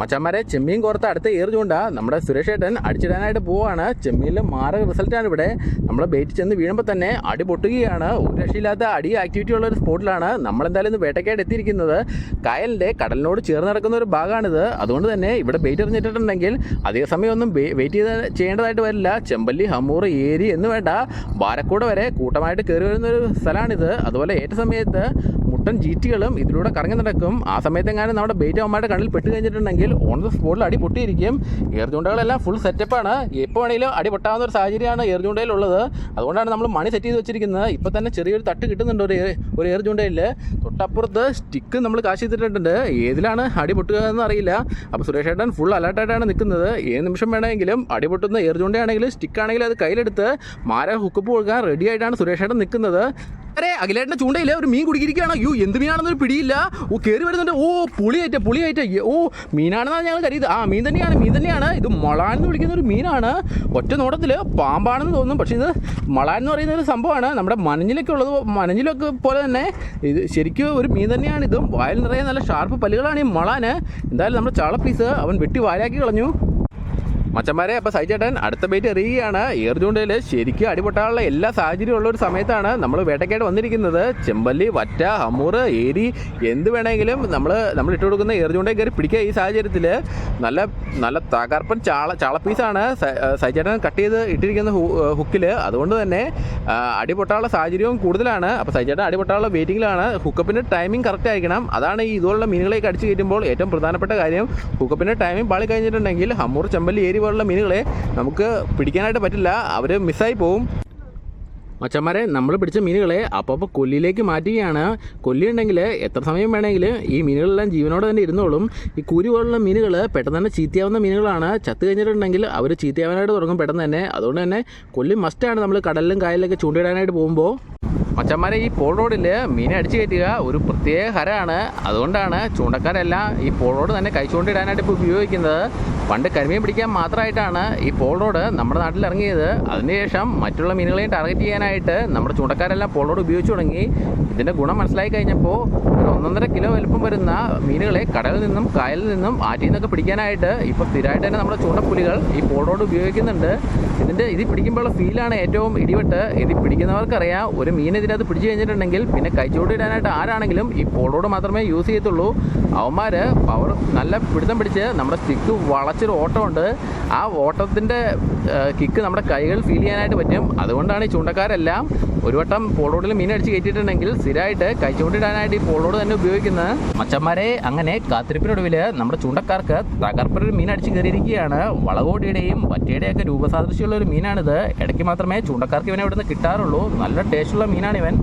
മച്ചന്മാരെ ചെമ്മീൻ കോർത്ത് അടുത്ത ഏറിഞ്ഞുകൊണ്ടാ നമ്മുടെ സുരേഷ് ഏട്ടൻ അടിച്ചിടാനായിട്ട് പോവാണ്. ചെമ്മീനിൽ മാറ റിസൾട്ടാണ് ഇവിടെ. നമ്മൾ ബേറ്റ് ചെന്ന് വീഴുമ്പോൾ തന്നെ അടി പൊട്ടുകയാണ്. ഒരു രക്ഷയില്ലാത്ത അടി ആക്ടിവിറ്റി ഉള്ള ഒരു സ്പോട്ടിലാണ് നമ്മളെന്തായാലും ഇന്ന് വേട്ടയ്ക്കായിട്ട് എത്തിയിരിക്കുന്നത്. കായലിന്റെ കടലിനോട് ചേർന്ന് നടക്കുന്ന ഒരു ഭാഗമാണിത്. അതുകൊണ്ട് തന്നെ ഇവിടെ ബേറ്റ് എറിഞ്ഞിട്ടുണ്ടെങ്കിൽ അധിക സമയമൊന്നും വെയിറ്റ് ചെയ്ത് ചെയ്യേണ്ടതായിട്ട് വരില്ല. ചെമ്പല്ലി ഹമ്മൂർ ഏരി എന്ന് വേണ്ട. ബാരക്കൂട വരെ കൂട്ടമായിട്ട് കയറി വരുന്ന ഒരു സ്ഥലമാണിത്. അതുപോലെ ഏറ്റ സമയത്ത് മുട്ടൻ ജീറ്റികളും ഇതിലൂടെ കറങ്ങി നടക്കും. ആ സമയത്തെങ്ങാനും നമ്മുടെ ബേറ്റ് അമ്മയുടെ കണ്ണിൽ പെട്ട് കഴിഞ്ഞിട്ടുണ്ടെങ്കിൽ ഓൺ ദ സ്പോട്ടിൽ അടി പൊട്ടിയിരിക്കും. എയർ ഫുൾ സെറ്റപ്പാണ് എപ്പോൾ വേണമെങ്കിലും അടി പൊട്ടാവുന്ന ഒരു സാഹചര്യമാണ് എയർ ചൂണ്ടയിലുള്ളത്. അതുകൊണ്ടാണ് നമ്മൾ മണി സെറ്റ് ചെയ്ത് വെച്ചിരിക്കുന്നത്. ഇപ്പോൾ തന്നെ ചെറിയൊരു തട്ട് കിട്ടുന്നുണ്ട് ഒരു ഒരു എയർ തൊട്ടപ്പുറത്ത് സ്റ്റിക്ക് നമ്മൾ കാശ് ചെയ്തിട്ടുണ്ട്. ഏതിലാണ് അടി പൊട്ടുക എന്ന് അറിയില്ല. അപ്പോൾ സുരേഷ് ഏട്ടൻ ഫുൾ അലർട്ടായിട്ടാണ് നിൽക്കുന്നത്. ഏത് നിമിഷം വേണമെങ്കിലും അടി പൊട്ടുന്ന എയർ സ്റ്റിക്കാണെങ്കിലും അത് കയ്യിലെടുത്ത് മാര ഹുക്കപ്പ് കൊടുക്കാൻ റെഡി ആയിട്ടാണ് സുരേഷ് ഏട്ടൻ നിൽക്കുന്നത്. അരെ അഖിലേട്ടന്റെ ചൂണ്ടയില്ല ഒരു മീൻ കുടിക്കിരിക്കുകയാണ് അയ്യോ എന്ത് മീനാണെന്നൊരു പിടിയില്ല. ഓ കയറി വരുന്നുണ്ട്. ഓ പുളിയായിട്ട് പുളിയായിട്ട് ഓ മീനാണെന്നാണ് ഞങ്ങൾ കരുത് ആ മീൻ തന്നെയാണ് മീൻ തന്നെയാണ്. ഇത് മളാൻ എന്ന് വിളിക്കുന്ന ഒരു മീനാണ്. ഒറ്റ നോട്ടത്തിൽ പാമ്പാണെന്ന് തോന്നും പക്ഷേ ഇത് മളാൻ എന്ന് പറയുന്ന ഒരു സംഭവമാണ്. നമ്മുടെ മനഞ്ഞിലൊക്കെ ഉള്ളത് മനഞ്ഞിലൊക്കെ പോലെ തന്നെ ഇത് ശരിക്കും ഒരു മീൻ തന്നെയാണ് ഇതും. വായിൽ നിറയെ നല്ല ഷാർപ്പ് പല്ലുകളാണ് ഈ മളാന്. എന്തായാലും നമ്മുടെ ചാള പീസ് അവൻ വെട്ടി വാരാക്കി കളഞ്ഞു. മച്ചന്മാരെ അപ്പോൾ സൈചേട്ടൻ അടുത്ത ബേറ്റ് എറിയുകയാണ്. എയർ ശരിക്കും അടിപൊട്ടാനുള്ള എല്ലാ സാഹചര്യവും ഉള്ള ഒരു സമയത്താണ് നമ്മൾ വേട്ടയ്ക്കായിട്ട് വന്നിരിക്കുന്നത്. ചെമ്പല്ലി വറ്റ ഹമ്മൂർ ഏരി എന്ത് വേണമെങ്കിലും നമ്മൾ നമ്മൾ ഇട്ട് കൊടുക്കുന്ന എയർ ചൂണ്ടയിൽ കയറി പിടിക്കുക ഈ സാഹചര്യത്തിൽ നല്ല നല്ല തകർപ്പൻ ചാള ചാള പീസാണ് സൈചേട്ടൻ കട്ട് ചെയ്ത് ഇട്ടിരിക്കുന്ന ഹുക്കിൽ അതുകൊണ്ട് തന്നെ അടിപൊട്ടാനുള്ള സാഹചര്യവും കൂടുതലാണ്. അപ്പോൾ സൈചേട്ടൻ അടിപൊട്ടാനുള്ള വെയിറ്റിംഗിലാണ് ഹുക്കപ്പിന്റെ ടൈമിംഗ് കറക്റ്റ് ആയിരിക്കണം. അതാണ് ഇതുപോലുള്ള മീനുകളേക്ക് അടിച്ച് കയറ്റുമ്പോൾ ഏറ്റവും പ്രധാനപ്പെട്ട കാര്യം. ഹുക്കപ്പിന്റെ ടൈമിംഗ് പാളി കഴിഞ്ഞിട്ടുണ്ടെങ്കിൽ ഹമ്മൂർ ചെമ്പല്ലി ഏരി പോലുള്ള മീനുകളെ നമുക്ക് പിടിക്കാനായിട്ട് പറ്റില്ല. അവർ മിസ്സായി പോവും. മച്ചന്മാരെ നമ്മൾ പിടിച്ച മീനുകളെ അപ്പോൾ കൊല്ലിയിലേക്ക് മാറ്റുകയാണ്. കൊല്ലിയുണ്ടെങ്കിൽ എത്ര സമയം വേണമെങ്കിൽ ഈ മീനുകളെല്ലാം ജീവനോടെ തന്നെ ഇരുന്നോളും. ഈ കൂരി പോലുള്ള മീനുകൾ പെട്ടെന്ന് തന്നെ ചീത്തയാവുന്ന മീനുകളാണ്. ചത്ത് കഴിഞ്ഞിട്ടുണ്ടെങ്കിൽ അവർ ചീത്തയാവാനായിട്ട് തുടങ്ങും പെട്ടെന്ന് തന്നെ. അതുകൊണ്ട് തന്നെ കൊല്ലി മസ്റ്റാണ് നമ്മൾ കടലിലും കായലിലൊക്കെ ചൂണ്ടിടാനായിട്ട് പോകുമ്പോൾ മച്ചന്മാരെ ഈ പോൾ റോഡിൽ മീനെ അടിച്ചു കയറ്റുക ഒരു പ്രത്യേക ഹരമാണ് അതുകൊണ്ടാണ് ചൂണ്ടക്കാരെല്ലാം ഈ പോൾ റോഡ് തന്നെ കൈച്ചൂണ്ടിടാനായിട്ട് ഇപ്പോൾ ഉപയോഗിക്കുന്നത്. പണ്ട് കരിമീൻ പിടിക്കാൻ മാത്രമായിട്ടാണ് ഈ പോൾ റോഡ് നമ്മുടെ നാട്ടിൽ ഇറങ്ങിയത്. അതിനുശേഷം മറ്റുള്ള മീനുകളെയും ടാർഗറ്റ് ചെയ്യാനായിട്ട് നമ്മുടെ ചൂണ്ടക്കാരെല്ലാം പോൾ റോഡ് ഉപയോഗിച്ച് തുടങ്ങി. ഇതിന്റെ ഗുണം മനസ്സിലായി കഴിഞ്ഞപ്പോൾ ഒരു ഒന്നൊന്നര കിലോ വലുപ്പം വരുന്ന മീനുകളെ കടലിൽ നിന്നും കായലിൽ നിന്നും ആറ്റിൽ നിന്നൊക്കെ പിടിക്കാനായിട്ട് ഇപ്പോൾ സ്ഥിരമായിട്ട് തന്നെ നമ്മുടെ ചൂണ്ടപ്പുലികൾ ഈ പോൾ റോഡ് ഉപയോഗിക്കുന്നുണ്ട്. ഇതിന്റെ ഇത് പിടിക്കുമ്പോഴുള്ള ഫീലാണ് ഏറ്റവും ഇടിവെട്ട്. ഇത് പിടിക്കുന്നവർക്കറിയാം ഒരു മീൻ ഇതിനകത്ത് പിടിച്ചു കഴിഞ്ഞിട്ടുണ്ടെങ്കിൽ പിന്നെ ഇടാനായിട്ട് ആരാണെങ്കിലും ഈ പോളോട് മാത്രമേ യൂസ് ചെയ്യത്തുള്ളൂ. അവന്മാർ പവർ നല്ല പിടുത്തം പിടിച്ച് നമ്മുടെ സ്റ്റിക്ക് വളച്ചൊരു ഓട്ടമുണ്ട്. ആ ഓട്ടത്തിന്റെ കിക്ക് നമ്മുടെ കൈകൾ ഫീൽ ചെയ്യാനായിട്ട് പറ്റും. അതുകൊണ്ടാണ് ഈ ചൂണ്ടക്കാരെല്ലാം ഒരു വട്ടം പോളോടിൽ മീൻ അടിച്ച് കയറ്റിയിട്ടുണ്ടെങ്കിൽ സ്ഥിരമായിട്ട് കഴിച്ചുകൊണ്ടിടാനായിട്ട് ഈ പോളോട് തന്നെ ഉപയോഗിക്കുന്നത്. മച്ചന്മാരെ അങ്ങനെ കാത്തിരിപ്പിനൊടുവിൽ നമ്മുടെ ചൂണ്ടക്കാർക്ക് തകർപ്പൊരു മീൻ അടിച്ച് കയറിയിരിക്കുകയാണ്. വളകോടിയുടെയും വറ്റയുടെ ഒക്കെ രൂപസാദൃശ്യമുള്ള ഒരു മീനാണിത്. ഇടയ്ക്ക് മാത്രമേ ചൂണ്ടക്കാർക്ക് ഇവനെ ഇവിടുന്ന് കിട്ടാറുള്ളൂ. നല്ല ടേസ്റ്റുള്ള മീനാണ് ഇവൻ